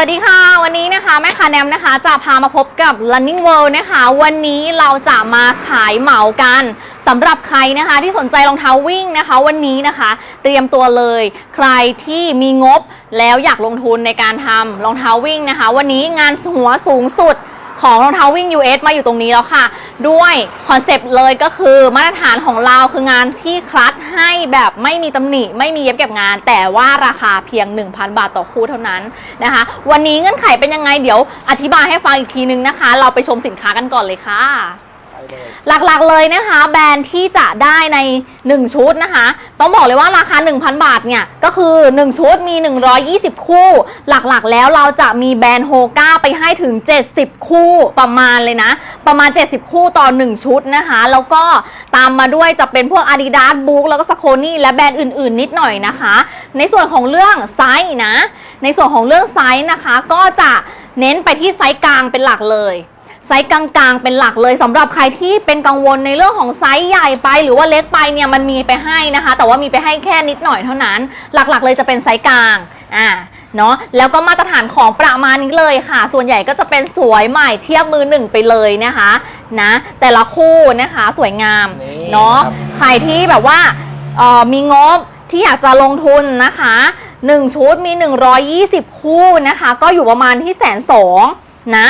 วัสดีค่ะ วันนี้นะคะแม่ค้าแนมนะคะ จะพามาพบกับ Running World นะคะ วันนี้เราจะมาขายเหมากันสำหรับใครนะคะ ที่สนใจรองเท้าวิ่งนะคะ วันนี้นะคะ เตรียมตัวเลย ใครที่มีงบแล้วอยากลงทุนในการทำรองเท้าวิ่งนะคะ วันนี้งานหัวสูงสุด ของรองเท้าวิ่ง US มาอยู่ตรงนี้แล้วค่ะ ด้วยคอนเซปต์เลยก็คือมาตรฐานของเราคืองานที่คลัดให้แบบไม่มีตำหนิ ไม่มีเย็บเก็บงาน แต่ว่าราคาเพียง 1,000 บาทต่อคู่เท่านั้นนะคะ วันนี้เงื่อนไขเป็นยังไงเดี๋ยวอธิบายให้ฟังอีกทีนึงนะคะ เราไปชมสินค้ากันก่อนเลยค่ะ หลักๆเลยนะคะ แบรนด์ที่จะได้ใน 1 ชุดนะคะ ต้องบอกเลยว่าราคา 1,000 บาทเนี่ย ก็คือ 1 ชุดมี 120 คู่ หลักๆแล้วเราจะมีแบรนด์โฮก้าไปให้ถึง 70 คู่ประมาณเลยนะ ประมาณ 70 คู่ต่อ 1 ชุดนะคะ แล้วก็ตามมาด้วยจะเป็นพวก Adidas b o o k แล้วก็ s a c o n i และแบรนด์อื่นๆ นิดหน่อยนะคะ ในส่วนของเรื่องไซส์นะ ในส่วนของเรื่องไซส์นะคะ ก็จะเน้นไปที่ไซส์กลางเป็นหลักเลย ไซส์กลางๆ เป็นหลักเลยสำหรับใครที่เป็นกังวลในเรื่องของไซส์ใหญ่ไป หรือว่าเล็กไปเนี่ยมันมีไปให้นะคะ แต่ว่ามีไปให้แค่นิดหน่อยเท่านั้น หลักๆ เลยจะเป็นไซส์กลางอ่าเนาะแล้วก็มาตรฐานของประมาณนี้เลยค่ะ ส่วนใหญ่ก็จะเป็นสวยใหม่เทียบมือหนึ่งไปเลยนะคะนะแต่ละคู่นะคะสวยงามนี่เนาะครับใครที่แบบว่าเอ่อมีงบที่อยากจะลงทุนนะคะ 1 ชุดมี 120 คู่นะคะ ก็อยู่ประมาณที่แสนสองนะ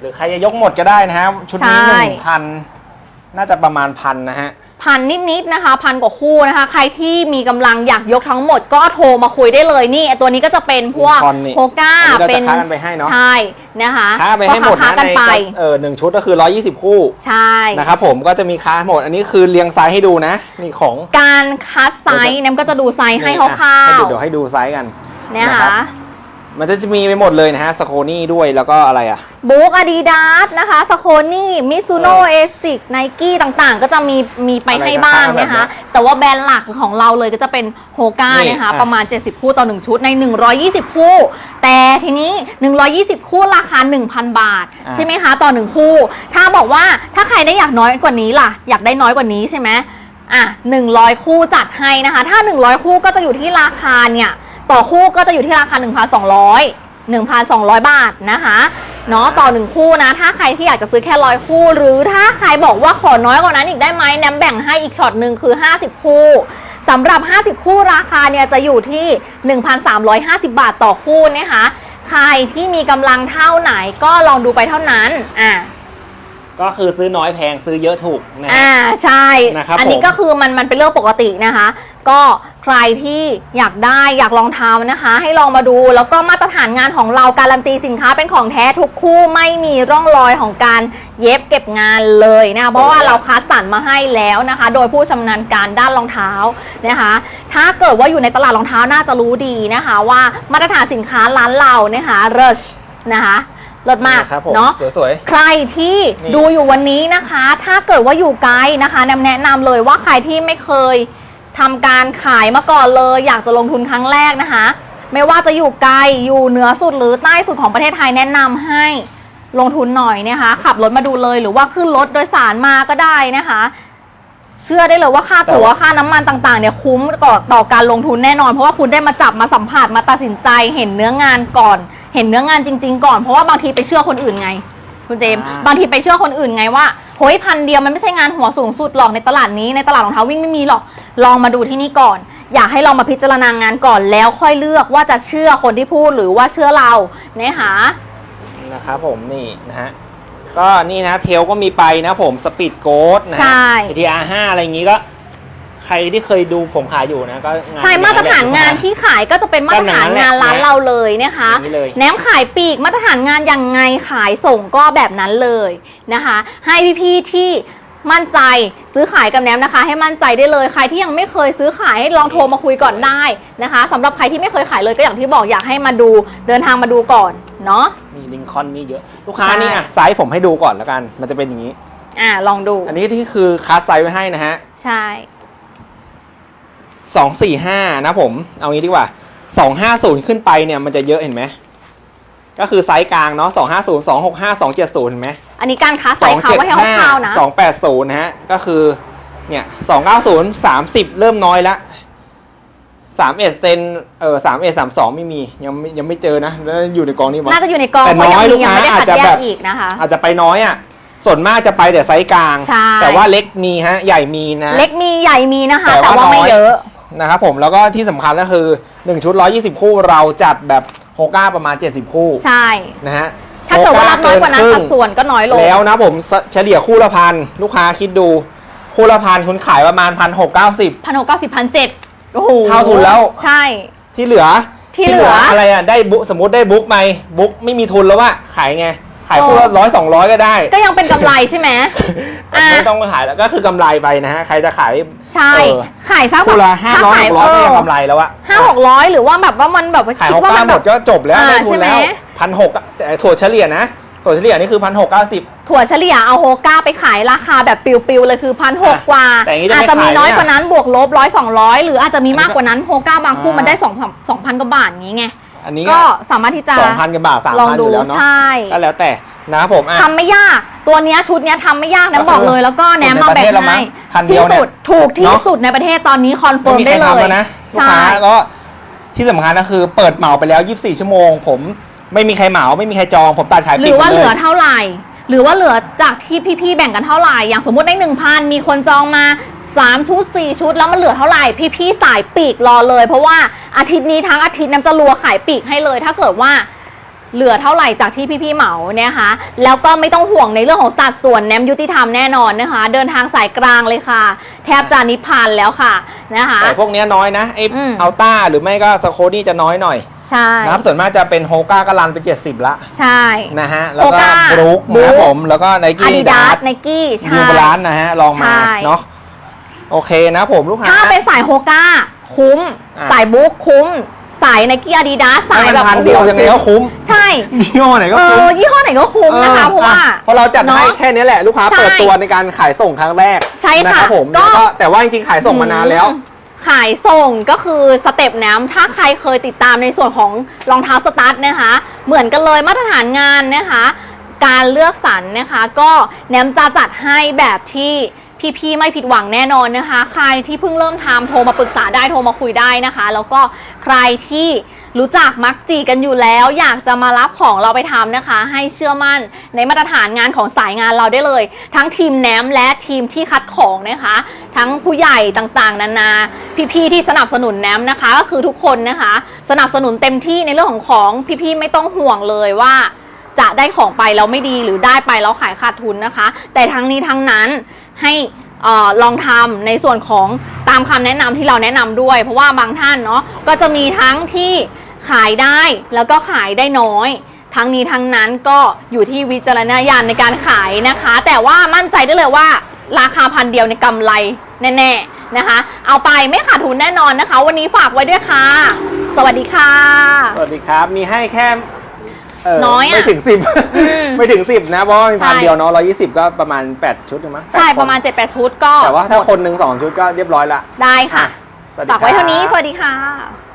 หรือใครจะยกหมดก็ได้นะฮะ ชุดนี้ใช่หนึ่งพันน่าจะประมาณพันนะฮะ พันนิดๆนะคะ พันกว่าคู่นะคะ ใครที่มีกำลังอยากยกทั้งหมดก็โทรมาคุยได้เลยนี่ไอ้ตัวนี้ก็จะเป็นพวก Unicorn นี่โฮก้าอันนี้เราจะเป็นค้ากันไปให้เนอะ ใช่นะคะค้าไปให้หมดก็ค้านะกันในไป เออหนึ่งชุดก็คือ 120 คู่ใช่ นะครับผมก็จะมีค้าหมด อันนี้คือเรียงไซส์ให้ดูนะ นี่ของ การคัดไซส์เนี่ยมันก็จะดูไซส์ให้นี่คอะร่าให้วดูเดี๋ยวให้ดูไซส์กัน ๆนะนะครัคะ บ มันจะมีไปหมดเลยนะฮะสโคนี่ด้วยแล้วก็อะไรอะ บุ๊กอาดิดาสนะคะสโคนี่มิซูโน่เอเออซิกไนกี้ต่างๆ ก็จะมีมีไปอะไรให้ก็บ้างค้าแบบนะคะเนี้ยแต่ว่าแบรนด์หลักของเราเลยก็จะเป็นโฮก้านี่นะคะ อะ ประมาณ 70 คู่ต่อ 1 ชุดใน 120 คู่ แต่ทีนี้ 120 คู่ราคา 1,000 บาทอะใช่ไหมคะ ต่อ 1 คู่ ถ้าบอกว่าถ้าใครได้อยากน้อยกว่านี้ล่ะ อยากได้น้อยกว่านี้ใช่ไหมอะ100 คู่จัดให้นะคะ ถ้า 100 คู่ก็จะอยู่ที่ราคาเนี่ย ต่อคู่ก็จะอยู่ที่ราคา 1,200 1,200 บาทนะคะเนาะต่อหนึ่งคู่นะ ถ้าใครที่อยากจะซื้อแค่ร้อยคู่ หรือถ้าใครบอกว่าขอน้อยกว่านั้นอีกได้ไหมแนมแบ่งให้อีกช็อตหนึ่งคือ 50 คู่สำหรับ 50 คู่ราคาเนี่ยจะอยู่ที่ 1,350 บาทต่อคู่นะคะใครที่มีกำลังเท่าไหนก็ลองดูไปเท่านั้นอะ ก็คือซื้อน้อยแพงซื้อเยอะถูกนะฮะ อ่าใช่ นะครับอันี้ผมก็คือมันมันเป็นเรื่องปกตินะคะ ก็ใครที่อยากได้อยากลองทำนะคะ ให้ลองมาดูแล้วก็มาตรฐานงานของเราการันตีสินค้าเป็นของแท้ทุกคู่ไม่มีร่องรอยของการเย็บเก็บงานเลยนะคะเพราะว่าเราคัดสรรมาให้แล้วนะคะ โดยผู้ชำนาญการด้านรองเท้านะคะ ถ้าเกิดว่าอยู่ในตลาดรองเท้าน่าจะรู้ดีนะคะ ว่ามาตรฐานสินค้าร้านเรานะคะเรชนะคะ ลดมากนะครับผมเนาะสวย ใครที่นี่ ดูอยู่วันนี้นะคะ ถ้าเกิดว่าอยู่ไกลนะคะแนมแนะนำเลยว่าใครที่ไม่เคยทำการขายมาก่อนเลย อยากจะลงทุนครั้งแรกนะคะ ไม่ว่าจะอยู่ไกลอยู่เหนือสุดหรือใต้สุดของประเทศไทยแนะนำให้ลงทุนหน่อยนะคะ ขับรถมาดูเลยหรือว่าขึ้นรถโดยสารมาก็ได้นะคะ เชื่อได้เลยว่าค่าตั๋วค่าน้ำมันต่างๆเนี่ยคุ้มก่อต่อการลงทุนแน่นอน เพราะว่าคุณได้มาจับมาสัมผัสมาตัดสินใจเห็นเนื้องานก่อน เห็นเนื้องานจริง ๆ ก่อนเพราะว่าบางทีไปเชื่อคนอื่นไง คุณเจมส์อ่า บางทีไปเชื่อคนอื่นไงว่าเฮ้ยพันเดียวมันไม่ใช่งานหัวสูงสุดหรอกในตลาดนี้ในตลาดรองเท้าวิ่งไม่มีหรอกลองมาดูที่นี่ก่อน อยากให้ลองมาพิจารณางานก่อนแล้วค่อยเลือกว่าจะเชื่อคนที่พูดหรือว่าเชื่อเรานะคะๆนะครับผมนี่นะฮะ ก็นี่นะเทลก็มีไปนะผมสปีดโกดนะใช่ ทีอาร์ห้าอะไรอย่างงี้ก็ ใครที่เคยดูผมขายอยู่นะก็งน ใช่มาตรฐานงานที่ขายก็จะเป็นมาตรฐานงานร้านเราเลยนะคะอย่างนี้เลย แหนมขายปีกมาตรฐานงานยังไงขายส่งก็แบบนั้นเลยนะคะ ให้พี่ๆที่มั่นใจซื้อขายกับแหนมนะคะ ให้มั่นใจได้เลยใครที่ยังไม่เคยซื้อขายให้ลองโทรมาคุยก่อนได้นะคะสำหรับใครที่ไม่เคยขายเลยก็อย่างที่บอกอยากให้มาดูเดินทางมาดูก่อนเนาะมี ลิงคอนมีเยอะลูกค้าใช่นี่อะไซส์ผมให้ดูก่อนแล้วกัน มันจะเป็นอย่างนี้ อ่าลองดู อันนี้ที่คือคัสไซส์ไว้ให้นะฮะใช่สองสี่ห้านะผม เอางี้ดีกว่าสองห้าศูนย์ขึ้นไปเนี่ยมันจะเยอะเห็นไหมก็คือไซส์กลางเนาะสองห้าศูนย์สองหกห้าสองเจ็ดศูนย์เห็นไหมอันนี้การค้าสใส่องเขาเจ็ดไว้ให้ห้าคร่าวๆนะสองแปดศูนย์นะฮะก็คือเนี่ยสองเก้าศูนย์สามสิบเริ่มน้อยละ สามเอ็ดเซนเออสามเอ็ดสามสองไม่มียังไม่ยังไม่เจอนะแล้วอยู่ในกองนี้มั้งน่าจะอยู่ในกองแต่เพราะน้อยยังลูมีกยังไม่ได้ค้าคัดอาจจะแยแบกบอีกนะคะอาจจะไปน้อยอะส่วนมากจะไปแต่ไซส์กลางใช่แต่ว่าเล็กมีฮะใหญ่มีนะ เล็กมีใหญ่มีนะคะ แต่แต่ว่าว่าไม่น้อยเยอะนะครับผมแล้วก็ที่สำคัญก็คือ 1 ชุด 120 คู่เราจัดแบบโฮก้าประมาณ 70 คู่ ใช่นะฮะถ้าเกิดว่ารับน้อยกว่านั้นโฮสัดส่วนก็น้อยลง แล้วนะผมเฉลี่ยคู่ละพันลูกค้าคิดดู คู่ละพันคุณขายประมาณพันหกเก้าสิบพันหกเก้าสิบพันเจ็ด โอ้โหเท่าทุนแล้ว ใช่ ที่เหลือที่เหลืออะไรอะได้บุ๊กสมมติได้บุ๊กไหมบุ๊กไม่มีทุนแล้วว่าขายไง ขายคู่ละโอ้ ร้อยสองร้อยก็ได้ก็ยังเป็นกำไรใช่ไหมอะ ไม่ต้องมาขายแล้วก็คือกำไรไปนะฮะใครจะขาย ใช่ เออ ขายสักคู่ละห้าร้อยหกร้อยก็ยังกำไรแล้วอะห้าหกร้อยหรือว่าแบบว่ามันแบบว่าขายคิหดกว่าเก้ามันหมแบดบก็จบแล้วอ่าได้ทุนแล้วใช่ไหม พันหกแต่ถั่วเฉลี่ยนะ ถั่วเฉลี่ยนี่คือพันหกเก้าสิบ ถั่วเฉลี่ยเอาโฮก้าไปขายราคาแบบปิวๆเลยคือพันหกอะกว่า แต่อย่างนี้จะอาจจะมีไม่ขายน้อยเนี่ยกว่านั้นบวกลบร้อยสองร้อยหรืออาจจะมีมากอันนี้ก็กว่านั้นโฮก้าบางคู่อ่ามัมันได้สองสองพันกว่าบาทอย่างนี้ไงอันนี้ก็สามารถที่จะสองพันกับบาทสามลองพันอดูยู่แล้วเนาะใช่ก็แล้วแต่นะครับผมอะทำไม่ยากตัวเนี้ยชุดเนี้ยทำไม่ยากนะก็คือบอกเลยแล้วก็แนมสุดในมาแบ่งประเทศแล้วมั้ให้งพันเดีที่ยวเนี่ยสุดถูกที่เนอะสุดในประเทศตอนนี้คอนเฟิไม่ร์มมีใครได้เลทำยแล้วนะลูกใช่ค้าก็ที่สำคัญก็คือเปิดเหมาไปแล้ว 24 ชั่วโมงผม ไม่มีใครเหมาไม่มีใครจองผมตัดขายหปิรืดอว่ามดเหยลือเท่าไหร่ หรือว่าเหลือจากที่พี่ๆแบ่งกันเท่าไหร่ อย่างสมมติได้หนึ่งพันมีคนจองมา 3 ชุด 4 ชุด แล้วมันเหลือเท่าไหร่ พี่ๆสายปีกรอเลย เพราะว่าอาทิตย์นี้ทั้งอาทิตย์น้ำจะรัวขายปีกให้เลย ถ้าเกิดว่า เหลือเท่าไหร่จากที่พี่ๆเหมาเนี่ยคะแล้วก็ไม่ต้องห่วงในเรื่องของสัดส่วนแนมยุติธรรมแน่นอนนะคะ เดินทางสายกลางเลยค่ะ แทบจะนิพพานแล้วค่ะนะคะ แต่พวกเนี้ยน้อยนะไอ้อืม อัลต้าหรือไม่ก็สโคนี่จะน้อยหน่อยใช่นะครับส่วนมากจะเป็นโฮก้าก็รันไป 70 ละใช่ นะฮะ แล้วก็ Hoka บรูค Brook นะครับผม แล้วก็ไนอากี้ดิดาสไนกี้ใช่ ยูบลันนะฮะ ลองมาใช่ เนาะโอเคนะผมลูกค้า ถ้าเป็นสายโฮก้าคุ้ม อะสายบุ๊กคุ้ม สายไนกี้อาดิดาสสายให้มันแบบพันเดียวยังไงก็คุ้ม ใช่ยี่ห้อไหนก็เอคุ้มอยี่ห้อไหนก็คุ้มนะคะเพราะว่าอ่เพราะเราจัดให้เนอะแค่นี้แหละลูกค้าใช่เปิดตัวในการขายส่งครั้งแรกใช่ค่ะนะครับผมก็แล้วก็แต่ว่าจริงๆขายส่งมานานแล้วอืมขายส่งก็คือสเต็ปน้ำถ้าใครเคยติดตามในส่วนของรองเท้าสตาร์ทนะคะ เหมือนกันเลยมาตรฐานงานนะคะ การเลือกสรรนะคะ ก็แนมจะจัดให้แบบที่ พี่ๆไม่ผิดหวังแน่นอนนะคะ ใครที่เพิ่งเริ่มทำโทรมาปรึกษาได้โทรมาคุยได้นะคะ แล้วก็ใครที่รู้จักมักจีกันอยู่แล้ว อยากจะมารับของเราไปทำนะคะ ให้เชื่อมั่นในมาตรฐานงานของสายงานเราได้เลย ทั้งทีมแนมและทีมที่คัดของนะคะ ทั้งผู้ใหญ่ต่างๆ นานาพี่ๆที่สนับสนุนแนมนะคะ ก็คือทุกคนนะคะ สนับสนุนเต็มที่ในเรื่องของของพี่ๆไม่ต้องห่วงเลยว่าจะได้ของไปแล้วไม่ดีหรือได้ไปแล้วขายขาดทุนนะคะ แต่ทั้งนี้ทั้งนั้น ให้ออลองทำในส่วนของตามคำแนะนำที่เราแนะนำด้วย เพราะว่าบางท่านเนาะก็จะมีทั้งที่ขายได้แล้วก็ขายได้น้อย ทั้งนี้ทั้งนั้นก็อยู่ที่วิจารณญาณในการขายนะคะ แต่ว่ามั่นใจได้เลยว่าราคาพันเดียวในกำไรแน่ๆนะคะ เอาไปไม่ขาดทุนแน่นอนนะคะ วันนี้ฝากไว้ด้วยค่ะ สวัสดีค่ะ สวัสดีครับ มีให้แค่ เน้อยอะ ไม่ถึงสิบอืมไม่ถึงสิบนะ เพราะว่ามีใช่พันเดียวเนาะร้อยี่สิบก็ประมาณ8ชุดถูกไหมใช่แปดคนประมาณ 7-8 ชุดก็แต่ว่าถ้าหมดคนหนึ่งสองชุดก็เรียบร้อยละได้ค่ะอะสวัสดีฝากไว้ครับเท่านี้สวัสดีค่ะ